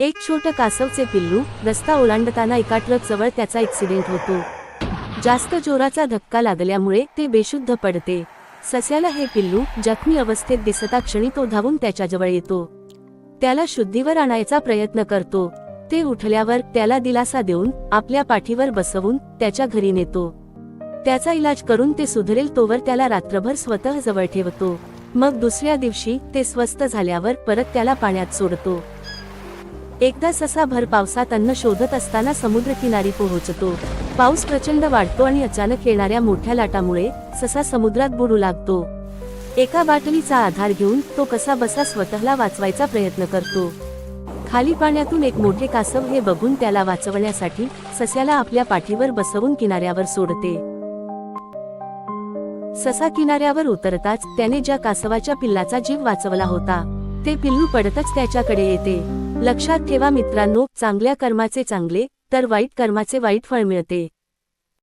एक छोटं कासवचे पिल्लू रस्ता ओलांडताना एका ट्रक जवळ त्याचा एक्सिडेंट होतो. जास्त जोराचा धक्का लागल्यामुळे ते बेशुद्ध पडते. सस्याला हे पिल्लू जखमी अवस्थेत दिसता क्षणी तो धावून त्याच्याजवळ येतो. त्याला शुद्धीवर आणायचा प्रयत्न करतो. ते उठल्यावर त्याला दिलासा देऊन आपल्या पाठीवर बसवून त्याच्या घरी नेतो. त्याचा इलाज करून ते सुधरेल तोवर त्याला रात्रभर स्वतः जवळ ठेवतो. मग दुसऱ्या दिवशी ते स्वस्थ झाल्यावर परत त्याला पाण्यात सोडतो. एकदा ससा भर पावसात अन्न शोधत असताना समुद्रकिनारी पोहोचतो. पाऊस प्रचंड वाढतो आणि अचानक येणाऱ्या मोठ्या लाटामुळे ससा समुद्रात बुडू लागतो. एका बाटलीचा आधार घेऊन तो कसा बसा स्वतःला वाचवायचा प्रयत्न करतो. खाली पाण्यातून एक मोठे कासव हे बघून त्याला वाचवण्यासाठी सस्याला आपल्या पाठीवर बसवून किनाऱ्यावर सोडते. ससा किनाऱ्यावर उतरताच त्याने ज्या कासवाच्या पिल्लाचा जीव वाचवला होता ते पिल्लू पडतच त्याच्याकडे येते. लक्षात ठेवा मित्रांनो चांगल्या कर्माचे चांगले तर वाईट कर्माचे वाईट फळ मिळते.